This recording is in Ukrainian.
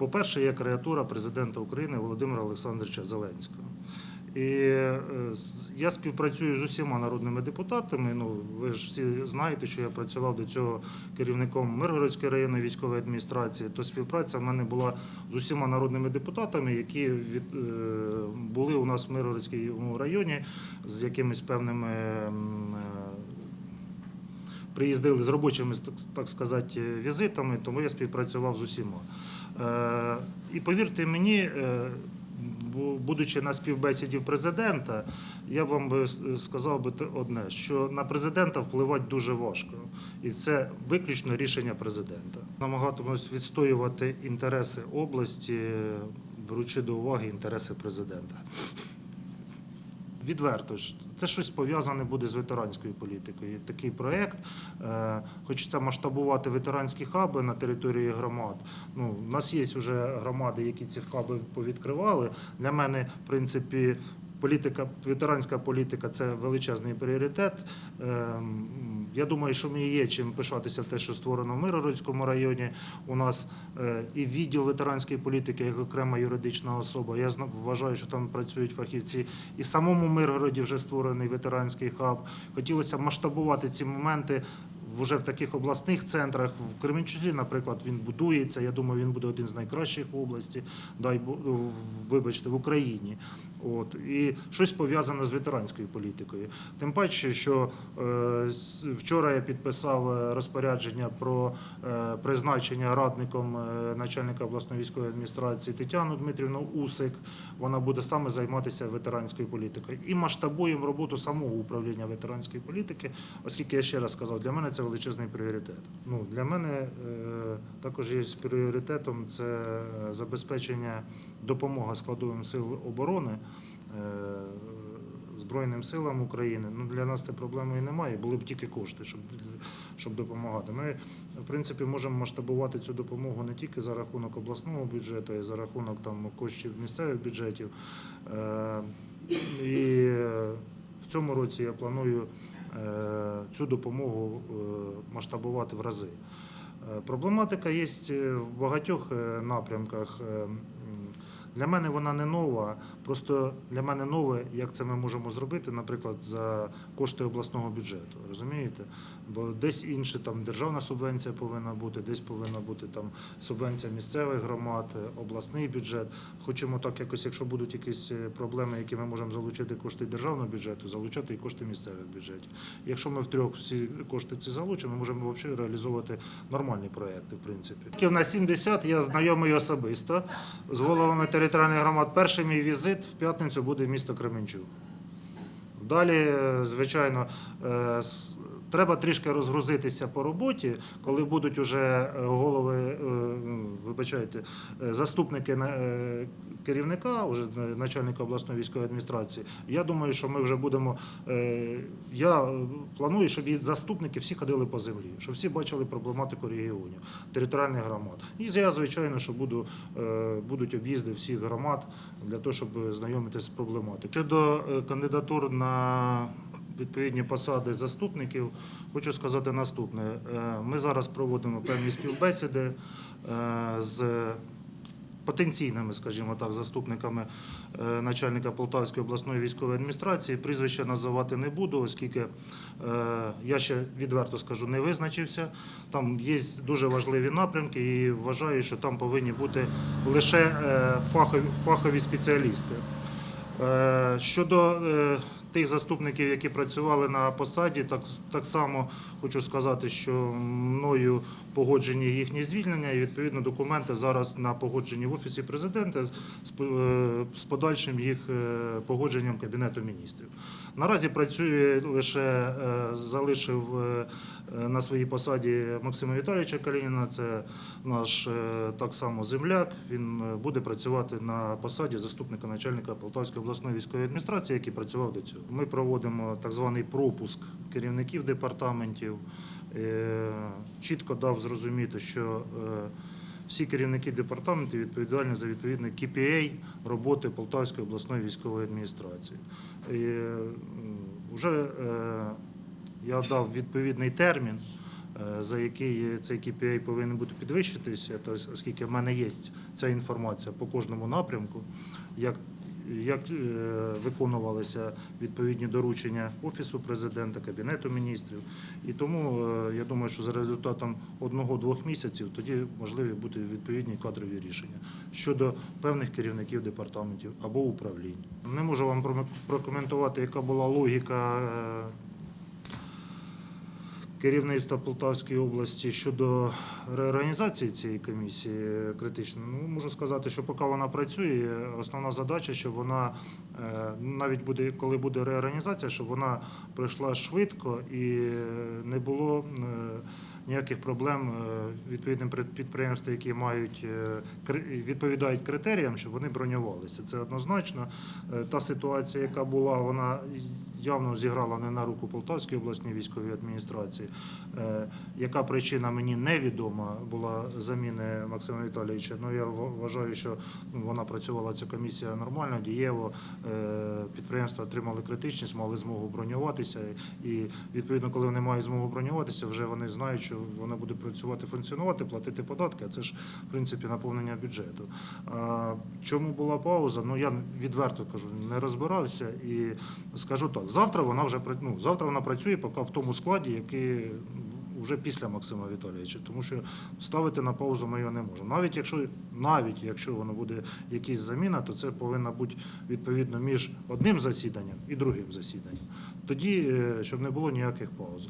По-перше, є креатура президента України Володимира Олександровича Зеленського. І е, я співпрацюю з усіма народними депутатами. Ну, ви ж всі знаєте, що я працював до цього керівником Миргородської районної військової адміністрації. То співпраця в мене була з усіма народними депутатами, які від, е, були у нас в Миргородському районі з якимись певними. е, Приїздили з робочими, так, сказати, візитами, тому я співпрацював з усіма. Е, і повірте мені, е, будучи на співбесіді президента, я вам би сказав би одне, що на президента впливати дуже важко, і це виключно рішення президента. Намагатимусь відстоювати інтереси області, беручи до уваги інтереси президента. Відверто ж, це щось пов'язане буде з ветеранською політикою. Такий проект Е, хочеться масштабувати ветеранські хаби на території громад. Ну, у нас є вже громади, які ці хаби повідкривали. Для мене, в принципі, політика, ветеранська політика це величезний пріоритет. Я думаю, що мені є чим пишатися в те, що створено в Миргородському районі. У нас е, і відділ ветеранської політики як окрема юридична особа. Я вважаю, що там працюють фахівці. І в самому Миргороді вже створений ветеранський хаб. Хотілося масштабувати ці моменти вже в таких обласних центрах. В Кременчузі, наприклад, він будується. Я думаю, він буде один з найкращих в області, дай вибачте, в Україні. От і щось пов'язане з ветеранською політикою. Тим паче, що е, вчора я підписав е, розпорядження про е, призначення радником начальника обласної військової адміністрації Тетяну Дмитрівну Усик. Вона буде саме займатися ветеранською політикою. І масштабуємо роботу самого управління ветеранської політики, оскільки я ще раз сказав, для мене це величезний пріоритет. Ну для мене е, також є пріоритетом це забезпечення допомога складовим сил оборони. е, Збройним силам України. Ну для нас це проблемою немає. Були б тільки кошти, щоб, щоб допомагати. Ми, в принципі, можемо масштабувати цю допомогу не тільки за рахунок обласного бюджету, а й за рахунок там коштів місцевих бюджетів. Е, І в цьому році я планую е, цю допомогу е, масштабувати в рази. Е, Проблематика є в багатьох напрямках. Для мене вона не нова. Просто для мене нове, як це ми можемо зробити, наприклад, за кошти обласного бюджету. Розумієте? Бо десь інше там державна субвенція повинна бути, десь повинна бути там субвенція місцевих громад, обласний бюджет. Хочемо так якось, якщо будуть якісь е, проблеми, які ми можемо залучити кошти державного бюджету, залучати і кошти місцевих бюджетів. Якщо ми втрьох всі кошти ці залучимо, ми можемо взагалі реалізовувати нормальні проекти, в принципі. На 70 я знайомий особисто з головами територіальних громад. Перший мій візит в п'ятницю буде місто Кременчук. Далі, е, звичайно, е, треба трішки розгрузитися по роботі, коли будуть уже е, голови, е, ну, вибачайте, е, заступники керівника, уже начальника обласної військової адміністрації. Я думаю, що ми вже будемо. Я планую, щоб і заступники всі ходили по землі, щоб всі бачили проблематику регіонів, територіальних громад. І я, звичайно, що буду, будуть об'їзди всіх громад для того, щоб знайомитися з проблематикою. Щодо кандидатур на відповідні посади заступників, хочу сказати наступне. Е, Ми зараз проводимо певні співбесіди е, з потенційними, скажімо так, заступниками е, начальника Полтавської обласної військової адміністрації. Прізвища називати не буду, оскільки я ще відверто скажу, не визначився. Там є дуже важливі напрямки, і вважаю, що там повинні бути лише фахові, спеціалісти. Щодо тих заступників, які працювали на посаді, так, так само хочу сказати, що мною погоджені їхні звільнення, і відповідно документи зараз на погодженні в офісі президента з, е, подальшим їх е, погодженням кабінету міністрів. Наразі працює лише е, залишив на своїй посаді Максима Віталійовича Калініна. Це наш так само земляк. Він буде працювати на посаді заступника начальника Полтавської обласної військової адміністрації, який працював до цього. Ми проводимо так званий пропуск керівників департаментів. Е, Чітко дав зрозуміти, що е, всі керівники департаментів відповідальні за відповідний KPI роботи Полтавської обласної військової адміністрації. І, вже е, я дав відповідний термін за який цей KPI повинен бути підвищитися, оскільки в мене є ця інформація по кожному напрямку, як як е, виконувалися відповідні доручення Офісу президента, Кабінету міністрів. І тому е, я думаю, що за результатом одного-двох місяців тоді можливі бути відповідні кадрові рішення щодо певних керівників департаментів або управлінь. Не можу вам прокоментувати, яка була логіка. Керівництва Полтавської області щодо реорганізації цієї комісії критично. Ну можу сказати, що поки вона працює, основна задача, щоб вона е, навіть буде, коли буде реорганізація, щоб вона пройшла швидко і не було е, ніяких проблем е, відповідним підприємствам, які мають відповідають критеріям, щоб вони бронювалися. Це однозначно. Та ситуація, яка була, вона явно зіграла не на руку Полтавській обласній військовій адміністрації. Е, Яка причина мені невідома була заміни Максима Віталійовича. Ну я вважаю, що вона працювала ця комісія нормально, дієво. Е, Підприємства отримали критичність, мали змогу бронюватися. І відповідно, коли вони мають змогу бронюватися, вже вони знають, що вони будуть працювати, функціонувати, платити податки. А це ж в принципі наповнення бюджету. Чому була пауза? Ну я відверто кажу, не розбирався і скажу так: завтра вона вже ну, завтра вона працює поки в тому складі, який вже після Максима Віталійовича, тому що ставити на паузу ми його не можемо. Навіть якщо навіть якщо воно буде якась заміна, то це повинна бути відповідно між одним засіданням і другим засіданням. Тоді, е, щоб не було ніяких пауз.